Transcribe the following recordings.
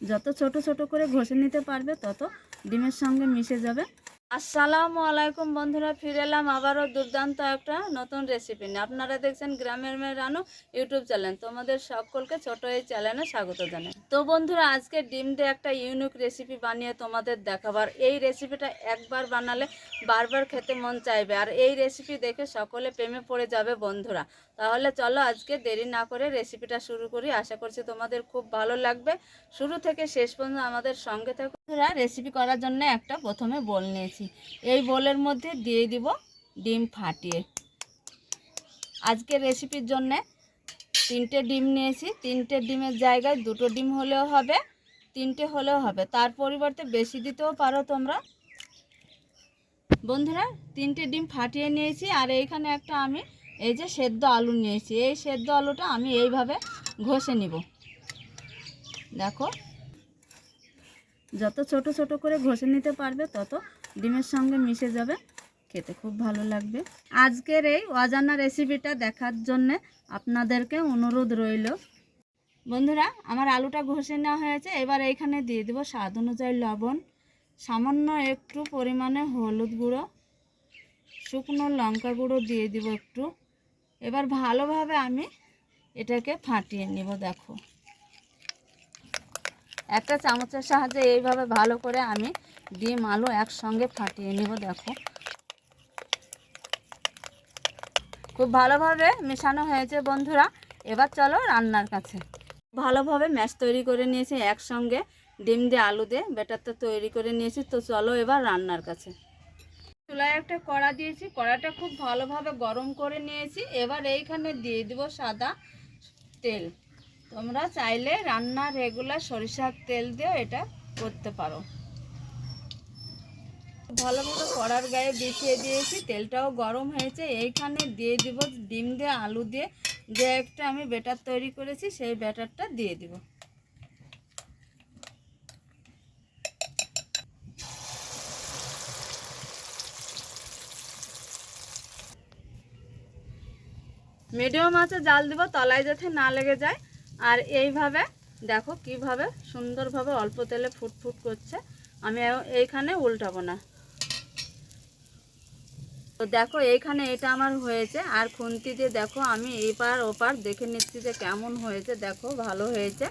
যত ছোট ছোট করে ঘষে নিতে পারবে, তত ডিমের সঙ্গে মিশে যাবে। আসসালামু আলাইকুম বন্ধুরা, ফিরে এলাম আবারও দুর্দান্ত একটা নতুন রেসিপি নিয়ে। আপনারা দেখছেন গ্রামের মেয়ে রানু ইউটিউব চ্যানেল। তোমাদের সকলকে ছোট এই চ্যানেলে স্বাগত জানাই। তো বন্ধুরা, আজকে ডিম দিয়ে একটা ইউনিক রেসিপি বানিয়ে তোমাদের দেখাবার। এই রেসিপিটা একবার বানালে বারবার খেতে মন চাইবে। আর এই রেসিপি দেখে সকলে প্রেমে পড়ে যাবে বন্ধুরা। তাহলে চলো আজকে দেরি না করে রেসিপিটা শুরু করি। আশা করছি তোমাদের খুব ভালো লাগবে। শুরু থেকে শেষ পর্যন্ত আমাদের সঙ্গে থেকে। রেসিপি করার জন্য একটা প্রথমে বোল নিয়েছি। এই বোলের মধ্যে দিয়ে দিব ডিম ফাটিয়ে। আজকের রেসিপির জন্যে তিনটে ডিম নিয়েছি। তিনটে ডিমের জায়গায় দুটো ডিম হলেও হবে, তিনটে হলেও হবে। তার পরিবর্তে বেশি দিতেও পারো তোমরা। বন্ধুরা, তিনটে ডিম ফাটিয়ে নিয়েছি। আর এইখানে একটা আমি এই যে সেদ্ধ আলু নিয়েছি এই সেদ্ধ আলুটা আমি এইভাবে ঘষে নিব। দেখো, যত ছোট ছোট করে ঘষে নিতে পারবে, তত ডিমের সঙ্গে মিশে যাবে। খেতে খুব ভালো লাগবে। আজকের এই অজানা রেসিপিটা দেখার জন্যে আপনাদেরকে অনুরোধ রইল। বন্ধুরা, আমার আলুটা ঘষে নেওয়া হয়েছে। এবার এইখানে দিয়ে দেবো স্বাদ অনুযায়ী লবণ। সামান্য একটু পরিমাণে হলুদ গুঁড়ো, শুকনো লঙ্কা গুঁড়ো দিয়ে দিব একটু। এবার ভালোভাবে আমি এটাকে ফাটিয়ে নিব, দেখো। একটা চামচের সাহায্যে এইভাবে ভালো করে আমি ডিম, আলু একসঙ্গে ফাটিয়ে নিব, দেখো। খুব ভালোভাবে মেশানো হয়েছে, বন্ধুরা। এবার চলো রান্নার কাছে। ভালোভাবে ম্যাশ তৈরি করে নিয়েছি, একসঙ্গে ডিম দিয়ে আলু দিয়ে, ব্যাটারটা তৈরি করে নিয়েছি। তো চলো এবার রান্নার কাছে। চুলায় একটা কড়া দিয়েছি, কড়াটা খুব ভালোভাবে গরম করে নিয়েছি। এবার এইখানে দিয়ে দিব সাদা তেল। তোমরা চাইলে রান্না রেগুলার সরিষার তেল দিয়েও এটা করতে পারো। ভালোভাবে কড়ার গায়ে বিছিয়ে দিয়েছি, তেলটাও গরম হয়েছে। এইখানে দিয়ে দিব ডিম দিয়ে আলু দিয়ে, যে একটা আমি ব্যাটার তৈরি করেছি, সেই ব্যাটারটা দিয়ে দিব। মিডিয়াম আছে, জাল দিব, তলায় যাতে না লেগে যায়। আর এইভাবে, দেখো কীভাবে সুন্দরভাবে অল্প তেলে ফুটফুট করছে। আমি এইখানে উল্টাবো না। তো দেখো এইখানে এটা আমার হয়েছে, আর খুন্তি দিয়ে দেখো আমি এপার ওপার দেখে নিচ্ছি যে কেমন হয়েছে। দেখো ভালো হয়েছে,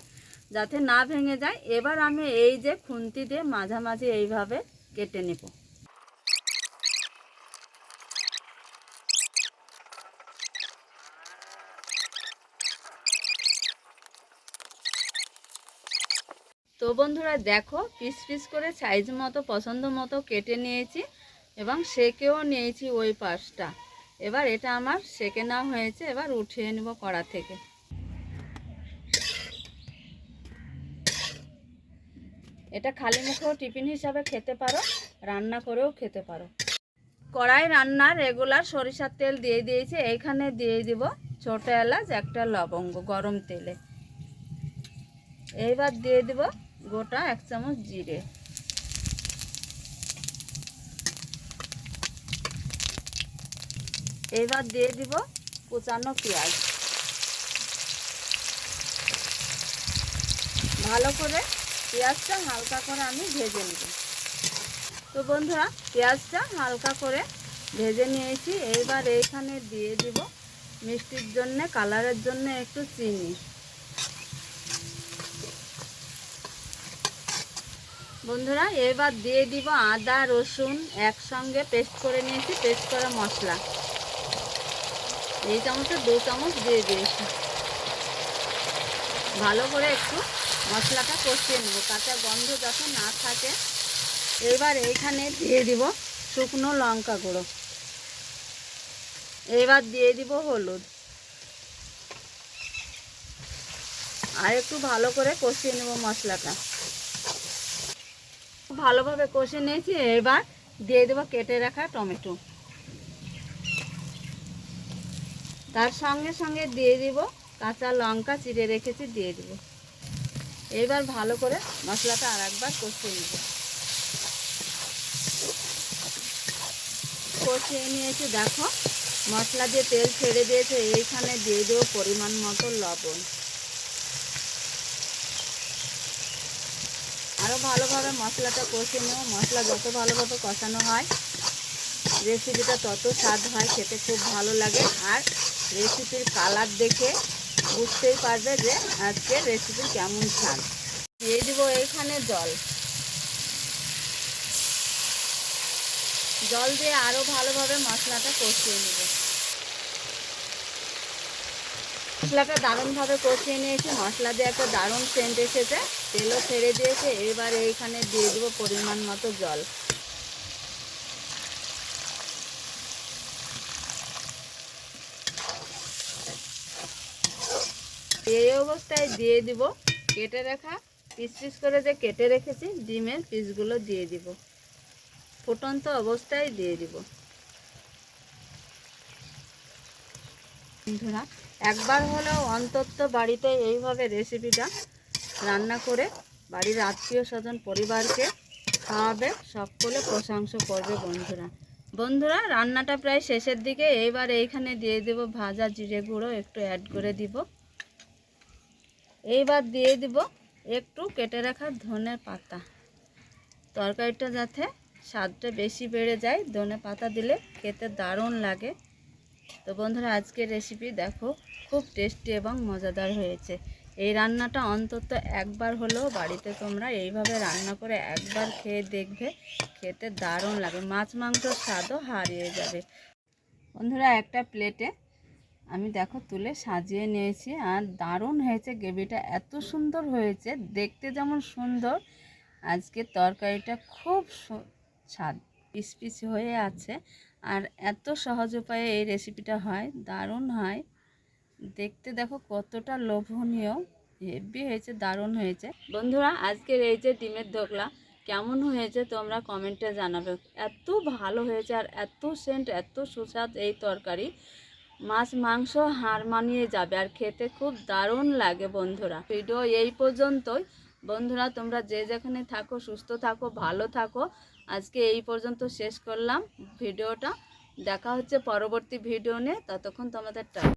যাতে না ভেঙে যায়। এবার আমি এই যে খুন্তি দিয়ে মাঝামাঝি এইভাবে কেটে নেব। তো বন্ধুরা দেখো, পিস পিস করে সাইজ মতো, পছন্দ মতো কেটে নিয়েছি এবং সেকেও নিয়েছি ওই পাশটা। এবার এটা আমার সেকে নেওয়া হয়েছে, এবার উঠিয়ে নেব কড়া থেকে। এটা খালি মুখেও টিফিন হিসাবে খেতে পারো, রান্না করেও খেতে পারো। কড়াই রান্নার রেগুলার সরিষার তেল দিয়ে দিয়েছি, এইখানে দিয়ে দিব ছোট এলাচ, একটা লবঙ্গ, গরম তেলে। এইবার দিয়ে দিব গোটা এক চামচ জিরে। এবার দিয়ে দিব কুচানো পেঁয়াজ। ভালো করে পেঁয়াজটা হালকা করে আমি ভেজে নেব। তো বন্ধুরা, পেঁয়াজটা হালকা করে ভেজে নিয়েছি। এইবার এইখানে দিয়ে দিব মিষ্টির জন্যে, কালারের জন্য একটু চিনি। বন্ধুরা, এবার দিয়ে দিব আদা, রসুন একসঙ্গে পেস্ট করে নিয়েছি, পেস্ট করা মশলা। এই চামচে দু চামচ দিয়ে দিয়েছি। ভালো করে একটু মশলাটা কষিয়ে নেব কাঁচা গন্ধ যাতে না থাকে। এবার এইখানে দিয়ে দিব শুকনো লঙ্কা গুঁড়ো। এবার দিয়ে দিব হলুদ। আর একটু ভালো করে কষিয়ে নেব মশলাটা। ভালোভাবে কষে নিয়েছি, এবার দিয়ে দেবো কেটে রাখা টমেটো। তার সঙ্গে সঙ্গে দিয়ে দিব কাঁচা লঙ্কা চিড়ে রেখেছি, দিয়ে দিব। এবার ভালো করে মশলাটা আর একবার কষিয়ে নেব। কষিয়ে নিয়েছি, দেখো মশলা দিয়ে তেল ছেড়ে দিয়েছে, এইখানে দিয়ে দেবো পরিমাণ মতো লবণ। ভালোভাবে মশলাটা কষে নেব। মশলা যত ভালোভাবে কষানো হয়, রেসিপিটা তত স্বাদ হয়, খেতে খুব ভালো লাগে। আর রেসিপির কালার দেখে বুঝতেই পারবে যে আজকে রেসিপি কেমন স্বাদ। দিয়ে দিব এইখানে জল। জল দিয়ে আরও ভালোভাবে মশলাটা কষিয়ে নেব। মশলাটা দারুণভাবে কষিয়ে নিয়েছি। মশলা দিয়ে একটা দারুণ সেন্ট এসেছে। তেলও ছেড়ে দিয়েছে। এবার এইখানে দিয়ে দেবো পরিমাণ মতো জল। এই অবস্থায় দিয়ে দিব। কেটে রাখা, পিস পিস করে যে কেটে রেখেছি, ডিমের পিসগুলো দিয়ে দিব। ফুটন্ত অবস্থায় দিয়ে দিব। বন্ধুরা একবার হলেও অন্তত বাড়িতে এইভাবে রেসিপিটা রান্না করে বাড়ির আত্মীয় স্বজন, পরিবারকে খাওয়াবে, সকলে প্রশংসা করবে বন্ধুরা। বন্ধুরা, রান্নাটা প্রায় শেষের দিকে, এইবার এইখানে দিয়ে দেব ভাজা জিরে গুঁড়ো, একটু অ্যাড করে দিব। এইবার দিয়ে দিব একটু কেটে রাখা ধনে পাতা। তরকারিটা যাতে স্বাদটা বেশি বেড়ে যায়, ধনে পাতা দিলে খেতে দারুণ লাগে। তো বন্ধুরা, আজকের রেসিপি দেখো, খুব টেস্টি এবং মজাদার হয়েছে। এই রান্নাটা অন্তত একবার হলেও বাড়িতে তোমরা এইভাবে রান্না করে একবার খেয়ে দেখবে, খেতে দারুণ লাগে। মাছ মাংসর স্বাদও হারিয়ে যাবে। বন্ধুরা, একটা প্লেটে আমি দেখো তুলে সাজিয়ে নিয়েছি, আর দারুণ হয়েছে গ্রেভিটা। এত সুন্দর হয়েছে, দেখতে যেমন সুন্দর। আজকে তরকারিটা খুব স্বাদ পিস পিস হয়ে আছে। আর এত সহজ উপায়ে এই রেসিপিটা হয়, দারুণ হয়। দেখতে দেখো কতটা লোভনীয় হেভি হয়েছে, দারুণ হয়েছে। বন্ধুরা, আজকের এই যে ডিমের ধোকলা কেমন হয়েছে তোমরা কমেন্টে জানাবে। এত ভালো হয়েছে আর এত সেন্ট এত সুস্বাদ এই তরকারি। মাছ, মাংস হার মানিয়ে যাবে আর খেতে খুব দারুণ লাগে বন্ধুরা। ভিডিও এই পর্যন্তই। বন্ধুরা, তোমরা যে যেখানে থাকো, সুস্থ থাকো, ভালো থাকো। আজকে এই পর্যন্ত শেষ করলাম ভিডিওটা। দেখা হচ্ছে পরবর্তী ভিডিও নিয়ে। ততক্ষণ তোমাদের টা